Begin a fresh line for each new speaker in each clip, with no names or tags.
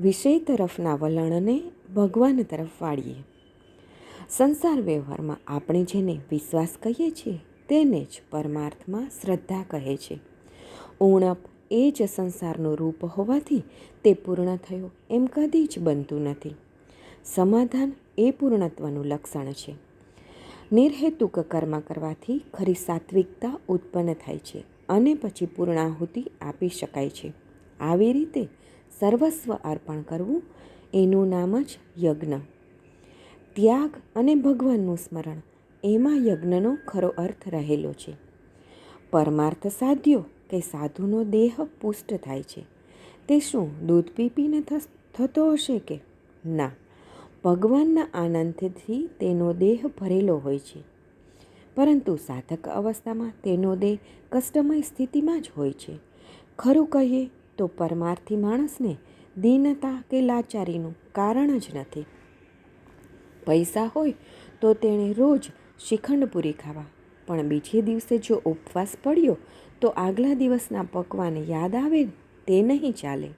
વિષય તરફના વલણને ભગવાન તરફ વાળીએ. સંસાર વ્યવહારમાં આપણે જેને વિશ્વાસ કહીએ છીએ, તેને જ પરમાર્થમાં શ્રદ્ધા કહે છે. ઉણપ એ જ સંસારનું રૂપ હોવાથી તે પૂર્ણ થયો એમ કદી જ બનતું નથી. સમાધાન એ પૂર્ણત્વનું લક્ષણ છે. નિર્હેતુક કર્મ કરવાથી ખરી સાત્વિકતા ઉત્પન્ન થાય છે અને પછી પૂર્ણાહુતિ આપી શકાય છે. આવી રીતે સર્વસ્વ અર્પણ કરવું એનું નામ જ યજ્ઞ. ત્યાગ અને ભગવાનનું સ્મરણ એમાં યજ્ઞનો ખરો અર્થ રહેલો છે. પરમાર્થ સાધ્યો કે સાધુનો દેહ પુષ્ટ થાય છે. તે શું દૂધ પી પીને થતો હશે કે? ના, ભગવાનના આનંદથી તેનો દેહ ભરેલો હોય છે. પરંતુ સાધક અવસ્થામાં તેનો દેહ કષ્ટમય સ્થિતિમાં જ હોય છે. ખરું કહીએ તો પરમાર્થી માણસને દીનતા કે લાચારીનું કારણ જ નથી. પૈસા હોય તો તેણે રોજ શિખંડ પૂરી ખાવા, પણ બીજે દિવસે જો ઉપવાસ પડ્યો તો આગલા દિવસના પકવાન યાદ આવે તે નહીં ચાલે.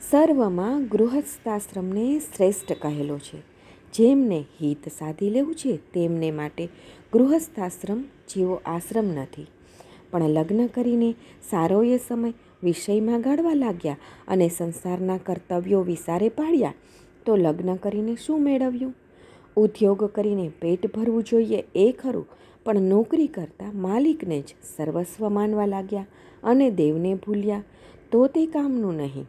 સર્વમાં ગૃહસ્થાશ્રમને શ્રેષ્ઠ કહેલો છે. જેમને હિત સાધી લેવું છે, તેમને માટે ગૃહસ્થાશ્રમ જેવો આશ્રમ નથી. પણ લગ્ન કરીને સારો એ સમય વિષયમાં ગાળવા લાગ્યા અને સંસારના કર્તવ્યો વિસારે પાડ્યા, તો લગ્ન કરીને શું મેળવ્યું? ઉદ્યોગ કરીને પેટ ભરવું જોઈએ એ ખરું, પણ નોકરી કરતાં માલિકને જ સર્વસ્વ માનવા લાગ્યા અને દેવને ભૂલ્યા, તો તે કામનું નહીં.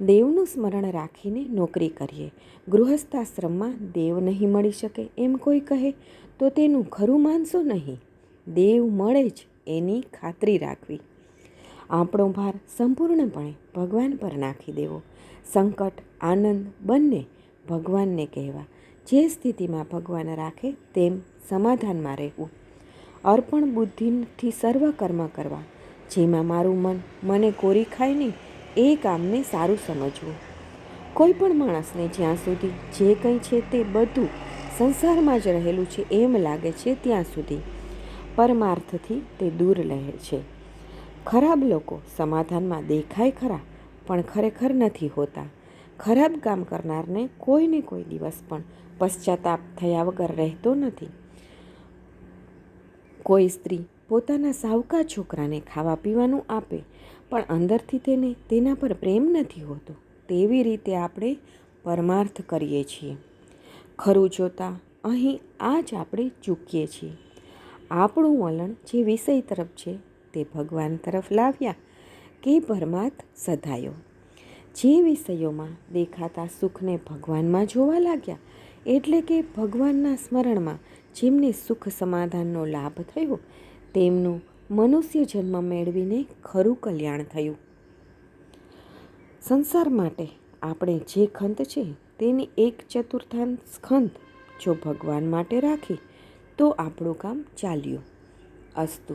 દેવનું સ્મરણ રાખીને નોકરી કરીએ. ગૃહસ્થાશ્રમમાં દેવ નહીં મળી શકે એમ કોઈ કહે, તો તેનું ખરું માનશો નહીં. દેવ મળે જ એની ખાતરી રાખવી. આપણો ભાર સંપૂર્ણપણે ભગવાન પર નાખી દેવો. સંકટ, આનંદ બંને ભગવાનને કહેવા. જે સ્થિતિમાં ભગવાન રાખે તેમ સમાધાનમાં રહેવું. અર્પણ બુદ્ધિથી સર્વ કર્મ કરવા. જેમાં મારું મન મને કોરી ખાય નહીં, એ કામને સારું સમજવું. કોઈ પણ માણસને જ્યાં સુધી જે કંઈ છે તે બધું સંસારમાં જ રહેલું છે એમ લાગે છે ત્યાં સુધી. પરમાર્થથી તે દૂર રહે છે. ખરાબ લોકો સમાધાનમાં દેખાય ખરા, પણ ખરેખર નથી હોતા. ખરાબ કામ કરનારને કોઈને કોઈ દિવસ પણ પશ્ચાતાપ થયા વગર રહેતો નથી. કોઈ સ્ત્રી પોતાના સાવકા છોકરાને ખાવા પીવાનું આપે, પણ અંદરથી તેને તેના પર પ્રેમ નથી હોતો, તેવી રીતે આપણે પરમાર્થ કરીએ છીએ. ખરું જોતા અહીં આ જ આપણે ચૂકીએ છીએ. આપણું વલણ જે વિષય તરફ છે તે ભગવાન તરફ લાવ્યા કે પરમાર્થ સધાયો. જે વિષયોમાં દેખાતા સુખને ભગવાનમાં જોવા લાગ્યા એટલે કે ભગવાનના સ્મરણમાં જેમને સુખ સમાધાનનો લાભ થયો, તેમનું મનુષ્ય જન્મ મેળવીને ખરું કલ્યાણ થયું. સંસાર માટે આપણે જે ખંત છે તેની એક ચતુર્થાંશ ખંત જો ભગવાન માટે રાખી, તો આપણું કામ ચાલ્યું. અસ્તુ